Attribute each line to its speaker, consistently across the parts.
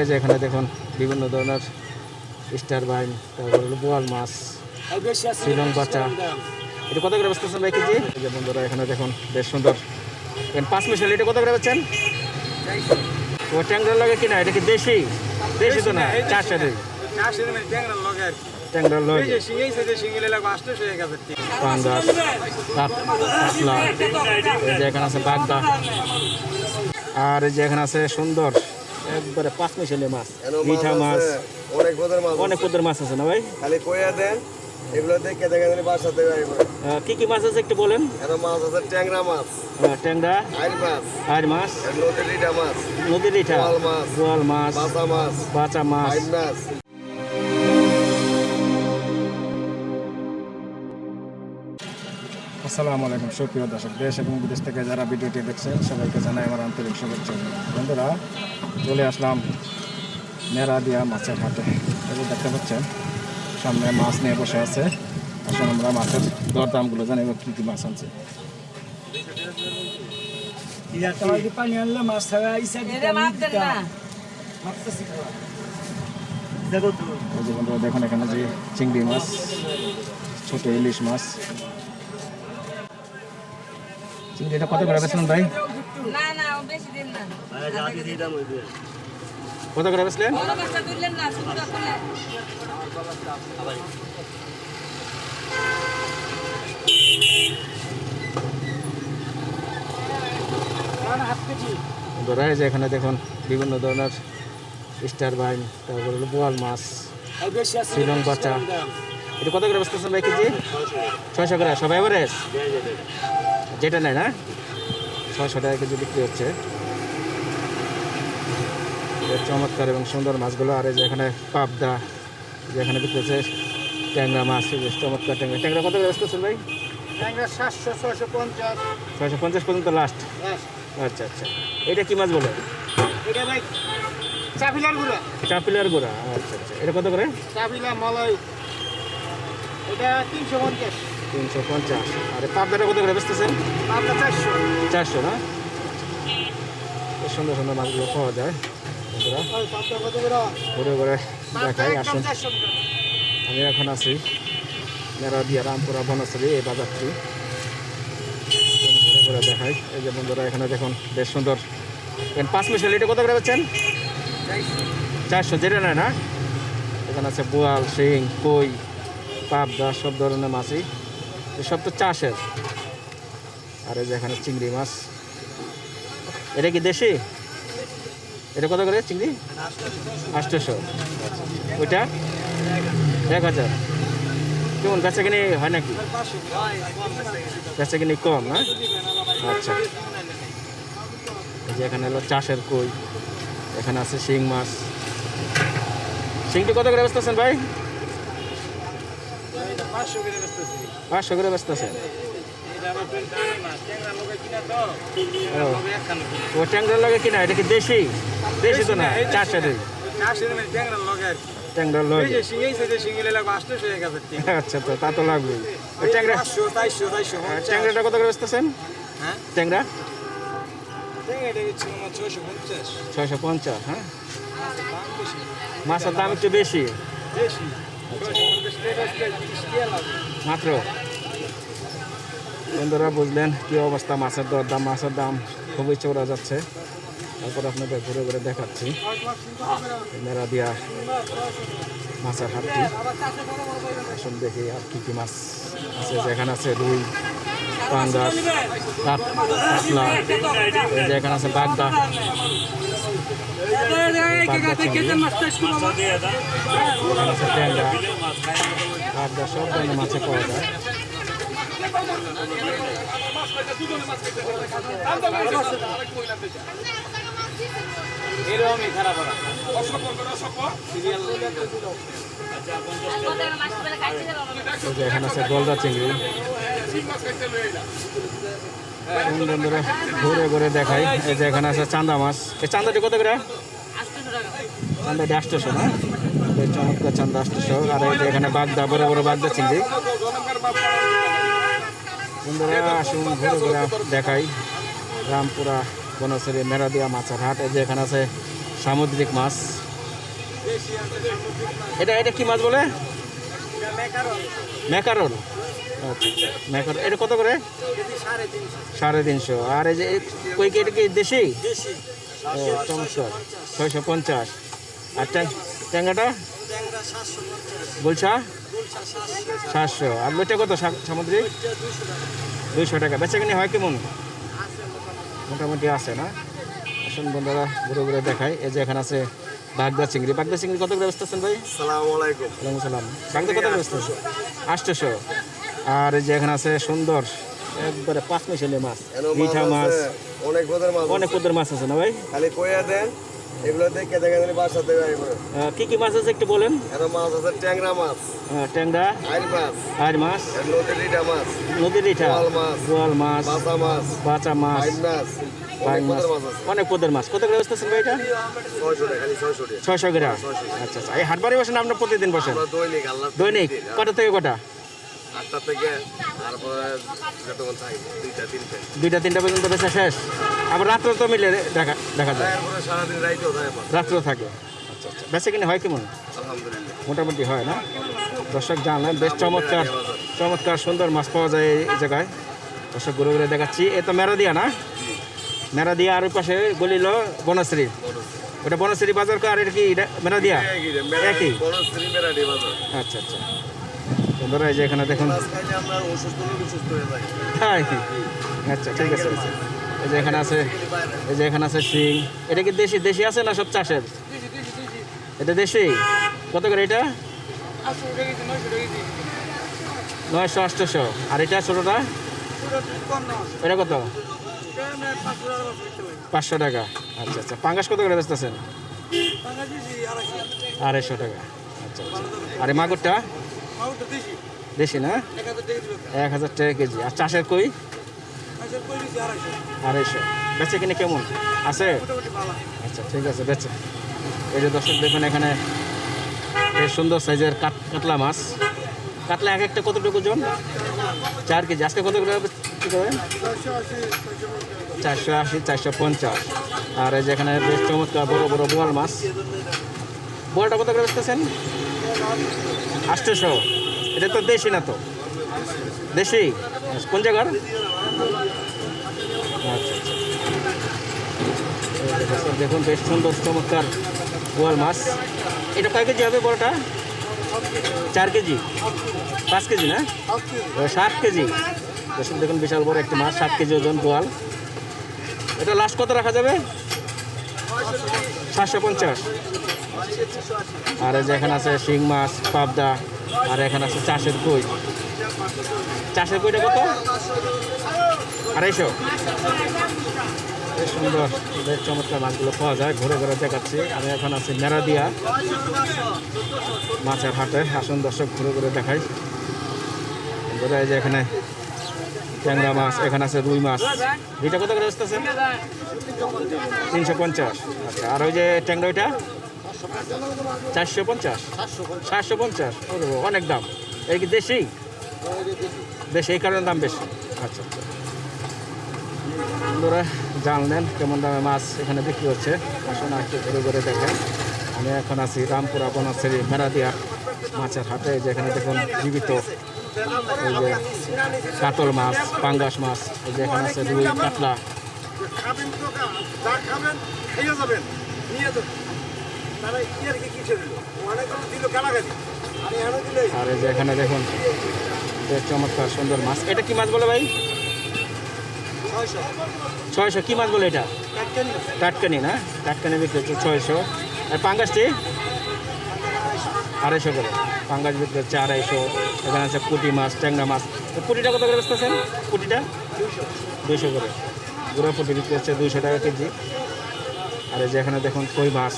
Speaker 1: এই যে এখানে দেখুন বিভিন্ন ধরনের স্টার বাইন তারপর হলো বোয়াল মাছ শ্রীলং বাচ্চা এটা কত করে বেচতেছেন ভাই কেজি? যে বন্ধুরা এখানে দেখুন বেশ সুন্দর। পাঁচ মিশাল এটা কত করে বেচছেন? ও ট্যাংরার লাগে কিনা? এটা কি দেশি? দেশি তো না চারশো ট্যাংরার লগে পাঙ্গাস কাতলা এখানে আছে বাগদা। আর এই যে এখানে আছে সুন্দর একবারে পাঁচ মিশালে মাছ মিঠা মাছ।
Speaker 2: অনেক পদের মাছ
Speaker 1: অনেক পদের মাছ আছে না ভাই?
Speaker 2: খালি কইয়া দেন এগুলো দেখে দেখে বাসা থেকে আইব
Speaker 1: কি কি মাছ আছে একটু বলেন?
Speaker 2: এর মাছ আছে ট্যাংরা মাছ
Speaker 1: ট্যাংরা
Speaker 2: আর মাছ
Speaker 1: আর মাছ
Speaker 2: নদীর লিটা মাছ
Speaker 1: নদীর ইঠা
Speaker 2: বোয়াল মাছ।
Speaker 1: বোয়াল মাছ
Speaker 2: বাসা মাছ
Speaker 1: বাঁচা মাছ আসসালামু আলাইকুম, সুপ্রিয় দর্শক, দেশ এবং বিদেশ থেকে যারা ভিডিওটি দেখছেন, সবাইকে জানাই আমার আন্তরিক শুভেচ্ছা। বন্ধুরা, চলে আসলাম মেরা দিয়া মাছের হাটে। এই দেখতে পাচ্ছেন, সামনে মাছ নিয়ে বসে আছে। আসলে আমরা মাছের দরদামগুলো জানি এবং কী কী মাছ
Speaker 3: আনছে। মাছ
Speaker 1: দেখুন এখানে যে চিংড়ি মাছ, ছোট ইলিশ মাছ চিংড়িটা কত করে বেচলেন ভাই?
Speaker 4: না না বেশি দিন না।
Speaker 1: কত করে বেচলেন?
Speaker 4: বড় মাছটা তুললেন না ছোটটা করলে
Speaker 1: ধরা যে এখানে দেখুন বিভিন্ন ধরনের স্টার বাইন তারপর হলো বোয়াল মাছ শ্রীলং বাচ্চা। এটা কত করে বেচতেছেন ভাই কেজি? ছয়শো করে সবাই এভারেজ? যেটা নেয় না ছয়শো টাকা কেজি বিক্রি হচ্ছে। চমৎকার এবং সুন্দর মাছগুলো আর এই যে এখানে পাবদা যেখানে বিক্রি হচ্ছে ট্যাংরা মাছ চমৎকার ট্যাংরা। ট্যাংরা কত করে বেচতেছেন ভাই?
Speaker 3: সাতশো ছয়শো পঞ্চাশ।
Speaker 1: ছয়শো পঞ্চাশ পর্যন্ত লাস্ট আচ্ছা আচ্ছা। এটা কি মাছ বলে?
Speaker 3: এটা ভাই চাপিলারগুলা
Speaker 1: চাপিলার গোড়া আচ্ছা আচ্ছা। এটা কত করে?
Speaker 3: চাপিলা মালাই। এটা তিনশো পঞ্চাশ।
Speaker 1: তিনশো পঞ্চাশ। আর পাবদাটা কত করে বেচতেছেন
Speaker 3: চারশো।
Speaker 1: চারশো না? সুন্দর সুন্দর মাছগুলো পাওয়া যায় বন্ধুরা। ঘুরে ঘুরে দেখাই আসুন। আমি এখন আছি মেরা দিয়া রামপুরা বনশ্রী এই বাজারটি। ঘুরে ঘুরে দেখাই। এই যে বন্ধুরা এখানে দেখুন বেশ সুন্দর। পাঁচ মিশাল এটা কত করে বেচছেন? চারশো যেটা নয় না? এখানে আছে বোয়াল শিং কই পাবদা সব ধরনের মাছই। সব তো চাষের। আর এই যে এখানে চিংড়ি মাছ। এটা কি দেশি? এটা কত করে চিংড়ি? আটশোশো ওইটা? এক হাজার। কেমন, বেচা কিনে হয় নাকি? বেচা কিনে কম, না? আচ্ছা। যে এখানে হলো চাষের কই। এখানে আছে শিং মাছ। শিংটি কত করে বেচতেছেন ভাই?
Speaker 3: পাঁচশো করে
Speaker 1: বেচতেছেন ও। ট্যাংরার লাগে কিনা? এটা কি দেশি? দেশি তো না?
Speaker 3: চারশো মানে ট্যাংরা আর কি।
Speaker 1: ট্যাংরার
Speaker 3: লাগবে
Speaker 1: আচ্ছা তো তা তো লাগবেই ট্যাংরা
Speaker 3: পঞ্চাশ।
Speaker 1: ট্যাংরাটা কত করে বেচতেছেন
Speaker 3: হ্যাঁ?
Speaker 1: ট্যাংরা?
Speaker 3: ছয়শো পঞ্চাশ।
Speaker 1: হ্যাঁ। মাছের দাম একটু বেশি।
Speaker 3: বেশি।
Speaker 1: মাত্র। বন্ধুরা, বুঝলেন কি অবস্থা? মাছের দর দাম মাছের দাম খুবই চড়া যাচ্ছে। তারপর আপনাদের ঘুরে ঘুরে দেখাচ্ছি। মেরা দিয়া মাছের হাটটি। আসুন দেখি আর কী কী মাছ আছে। যেখানে আছে রুই, পাঙ্গাস কাতলা যেখানে আছে বাগদা। বাগদা সব ধরনের মাছে পাওয়া যায়
Speaker 3: এরকমই খারাপ
Speaker 1: এখানে আছে গলদা চিংড়ি। বন্ধুরা ঘুরে ঘুরে দেখাই। এই যে এখানে আছে চান্দা মাছ। এই চান্দাটি কত করে? চান্দাটি আষ্টশো না চমৎকার চান্দা আষ্টশো আর এই যে এখানে বাগদা বড় বড় বাগদা চিংড়ি। বন্ধুরা আসুন ঘুরে ঘুরে দেখাই। রামপুরা বনশ্রী মেরাদিয়া মাছের হাট। এই যে এখানে আছে সামুদ্রিক মাছ। এটা এটা কি মাছ বলে? ম্যাকারন। এটা কত করে?
Speaker 3: সাড়ে তিনশো।
Speaker 1: আর এই যে কই কি এটা কি দেশি? ও চমৎকার। ছয়শো পঞ্চাশ। আর ট্যাং- ট্যাংরাটা?
Speaker 3: সাতশো
Speaker 1: বলছা?
Speaker 3: গুলশা সাতশো।
Speaker 1: আর লোটা কত সামুদ্রিক? দুইশো টাকা। বেচা কিনে হয় কেমন?
Speaker 3: মোটামুটি।
Speaker 1: আছে না? আসুন বন্ধুরা ঘুরে ঘুরে দেখাই। এই যে এখানে আছে বাগদা চিংড়ি। বাগদা চিংড়ি কত করে বেচতেছেন ভাই?
Speaker 2: সালাম আলাইকুম।
Speaker 1: সালাম। বাগদা কত বেচতেছেন? আটশোশো। আর এই যে এখানে আছে সুন্দর একবারে পাঁচ মিশালি মাছ মিঠা মাছ।
Speaker 2: অনেক পদের মাছ
Speaker 1: অনেক পদের মাছ আছে না ভাই?
Speaker 2: খালি কইয়া দেন এগুলো দেখে দেখা গেলে বাসা থেকে আইব
Speaker 1: আহ, কি কি মাছ আছে একটু বলেন?
Speaker 2: এনো মাছ আছে ট্যাংরা মাছ
Speaker 1: ট্যাংরা
Speaker 2: আইর মাছ
Speaker 1: আর মাছ
Speaker 2: এর নদীর ইটা মাছ
Speaker 1: নদীর ইটা
Speaker 2: বোয়াল মাছ।
Speaker 1: বোয়াল মাছ
Speaker 2: বাসা মাছ
Speaker 1: বাচা মাছ
Speaker 2: মাছ অনেক পদের মাছ
Speaker 1: কত করে বেচতেছেন ভাই এটা?
Speaker 2: ছয়শো
Speaker 1: গ্রাম। আচ্ছা আচ্ছা। এই হাটবারে বসেন আপনার প্রতিদিন বসেন?
Speaker 2: দৈনিক
Speaker 1: কটা থেকে কটা?
Speaker 2: আটটা থেকে তারপরে যতক্ষণ থাকি দুইটা তিনটে।
Speaker 1: দুইটা তিনটা পর্যন্ত বেচা শেষ। আবার রাত্রে তো মিলে দেখা দেখা যায়।
Speaker 2: তারপরে সারাদিন রাইতেও থাকে।
Speaker 1: রাত্রেও থাকে। আচ্ছা আচ্ছা। বেচা কিনে হয় কেমন?
Speaker 2: আলহামদুলিল্লাহ।
Speaker 1: মোটামুটি হয় না? দর্শক জানলেন বেশ চমৎকার চমৎকার সুন্দর মাছ পাওয়া যায় এই জায়গায়। দর্শক ঘুরে ঘুরে দেখাচ্ছি। এ তো মেরা দিয়া না? মেরা দিয়া আর ওই পাশে গলিল বনশ্রী। ওটা বনশ্রী বাজার আর এটা কি এটা মেরা দিয়া
Speaker 2: একই।
Speaker 1: আচ্ছা আচ্ছা। বন্ধুরা এই যে এখানে দেখুন।
Speaker 2: সুস্থ হয়ে।
Speaker 1: তাই আচ্ছা ঠিক আছে। এই যে এখানে আছে এই যে এখানে আছে শিং। এটা কি দেশি দেশি আছে না সব চাষের? এটা দেশি? কত করে এটা?
Speaker 3: নয়শো
Speaker 1: আটশোশো আর এটা ছোটোটা? এটা কত?
Speaker 3: পাঁচশো টাকা
Speaker 1: আচ্ছা আচ্ছা। পাঙ্গাস কত করে বেচতেছেন?
Speaker 3: আড়াইশো।
Speaker 1: টাকা। আচ্ছা আচ্ছা। আর এই মাগুরটা?
Speaker 3: দেশি?
Speaker 1: না?
Speaker 3: এক হাজার টাকা
Speaker 1: কেজি। আর চাষের কই?
Speaker 3: আড়াইশো।
Speaker 1: বেচে কিনে কেমন? আছে? আচ্ছা ঠিক আছে বেচে। এই যে দর্শক দেখুন এখানে বেশ সুন্দর সাইজের কাট কাতলা মাছ। কাতলা এক একটা কতটুকু জন? চার কেজি। আজকে কত করে চারশো আশি চারশো পঞ্চাশ। আর এই যে এখানে বেশ চমৎকার বড় বড় বোয়াল মাছ। বোয়ালটা কত করে বেচতেছেন? আষ্টশো এটা তো দেশি না তো? দেশি? কোন জায়গার? দেখুন, বেশ সুন্দর চমৎকার গোয়াল মাছ। এটা কয় কেজি হবে বড়টা? চার কেজি? পাঁচ কেজি না? সাত কেজি। দেখুন দেখুন বিশাল বড় একটি মাছ সাত কেজি ওজন বোয়াল এটা লাস্ট কত রাখা যাবে? সাতশো পঞ্চাশ। আর এই যে এখানে আছে শিং মাছ, পাবদা, আর এখানে আছে চাষের কই। চাষের কইটা কত? আড়াইশো। সুন্দর, বেশ চমৎকার মাছগুলো পাওয়া যায়। ঘুরে ঘুরে দেখাচ্ছি। আমি এখন আছি মেরাদিয়া মাছের হাটে আসুন দর্শক, ঘুরে ঘুরে দেখাই। ঘুরে এই যে এখানে ট্যাংরা মাছ, এখানে আছে রুই মাছ। দুইটা কত করে আসতেছে? তিনশো পঞ্চাশ। আচ্ছা আর ওই যে ট্যাংরা ওইটা? চারশো পঞ্চাশ। সাতশো পঞ্চাশ। অনেক দাম। এই কি দেশি? দেশি, এই কারণে দাম বেশি। আচ্ছা আচ্ছা। বন্ধুরা জানলেন কেমন দামে মাছ এখানে বিক্রি হচ্ছে। আসুন একটু ঘুরে ঘুরে দেখেন। আমি এখন আছি রামপুরা বনাশ্রী মেরাদিয়া মাছের হাটে, যেখানে দেখুন জীবিত কাতল মাছ, পাঙ্গাস মাছ, এই যে এখানে আছে রুই, কাতলা।
Speaker 3: খাবেন তো যা খাবেন আর
Speaker 1: এই যে এখানে দেখুন চমৎকার সুন্দর মাছ। এটা কি মাছ বলে ভাই?
Speaker 3: ছয়শো।
Speaker 1: কি মাছ বলে এটা? টাটকানি না? টাটকানি বিক্রি হচ্ছে ছয়শো। আর পাঙ্গাসটি আড়াইশো করে। পাঙ্গাস বিক্রি হচ্ছে আড়াইশো। এখানে আছে পুঁটি মাছ ট্যাংরা মাছ। পুঁটিটা কত করে বেচতেছেন? পুঁটিটা? দুইশো করে। গুঁড়া পুঁটি বিক্রি হচ্ছে দুইশো টাকা কেজি। আর এই যে এখানে দেখুন কই মাছ।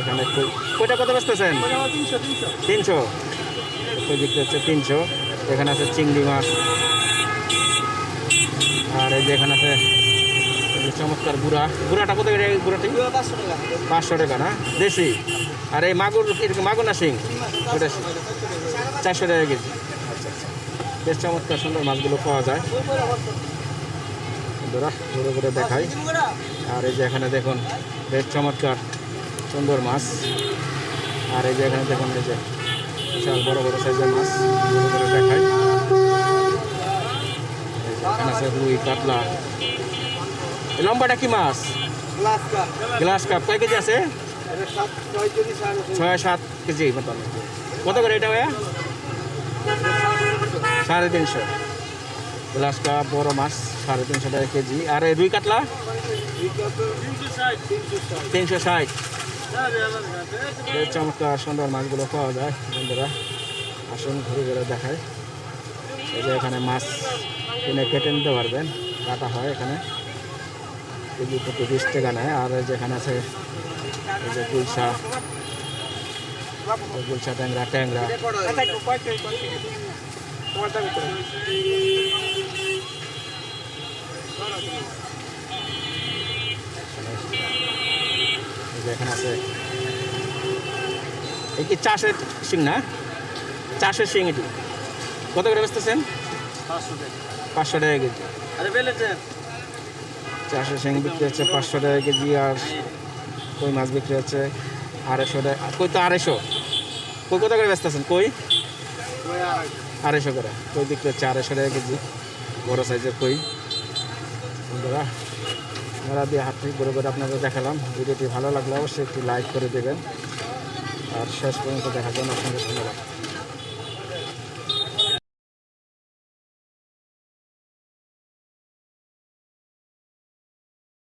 Speaker 1: এখানে কই কইটা কত বেচতেছেন?
Speaker 3: তিনশো
Speaker 1: কই বিক্রি হচ্ছে তিনশো। এখানে আছে চিংড়ি মাছ। আর এই যে এখানে আছে চমৎকার গুড়া। গুড়াটা কত গুড়াটি?
Speaker 3: পাঁচশো টাকা
Speaker 1: না? দেশি? আর এই মাগুর এরকম মাগুর না শিং? ওটা চারশো টাকা কেজি। আচ্ছা আচ্ছা। বেশ চমৎকার সুন্দর মাছগুলো পাওয়া যায়। বন্ধুরা ঘুরে ঘুরে দেখাই। আর এই যে এখানে দেখুন বেশ চমৎকার সুন্দর মাছ। আর এই যে এখানে দেখুন এই যে বিশাল বড় বড় সাইজের মাছ। ঘুরে ঘুরে দেখাই। এখানে আছে রুই কাতলা। লম্বাটা কি মাছ?
Speaker 3: Glass cup.
Speaker 1: কয় কেজি আছে?
Speaker 3: ছয়
Speaker 1: সাত কেজি মতন কত করে এটা ভাইয়া? সাড়ে তিনশো। গ্লাস কাপ বড় মাছ, সাড়ে তিনশো টাকা কেজি। আর এই রুই কাতলা?
Speaker 3: তিনশো ষাট।
Speaker 1: চমৎকার সুন্দর মাছগুলো পাওয়া যায় বন্ধুরা। আসুন ঘুরে ঘুরে দেখায় এই যে এখানে মাছ কিনে কেটে নিতে পারবেন। কাটা হয় এখানে। কেজি প্রতি বিশ টাকা নেয়। আর যেখানে আছে এই যে গুলশা গুলশা ট্যাংরা ট্যাংরা এখানে আছে এই কি চাষের শিং না চাষের শিং এটি কত করে বেচতেছেন
Speaker 3: পাঁচশো টাকা
Speaker 1: কেজি চাষের শিং বিক্রি হচ্ছে পাঁচশো টাকা কেজি আর কই মাছ বিক্রি হচ্ছে? আড়াইশো কই তো আড়াইশো? কই কত করে ব্যস্ত আছেন কই? আড়াইশো করে। কই বিক্রি হচ্ছে আড়াইশো টাকা কেজি। বড়ো সাইজের কই? বন্ধুরা, আমরা দিয়ে হাত থেকে করে করে আপনাদের দেখালাম। ভিডিওটি ভালো লাগলে অবশ্যই একটি লাইক করে দেবেন। আর শেষ পর্যন্ত দেখার জন্য আপনাদের ধন্যবাদ।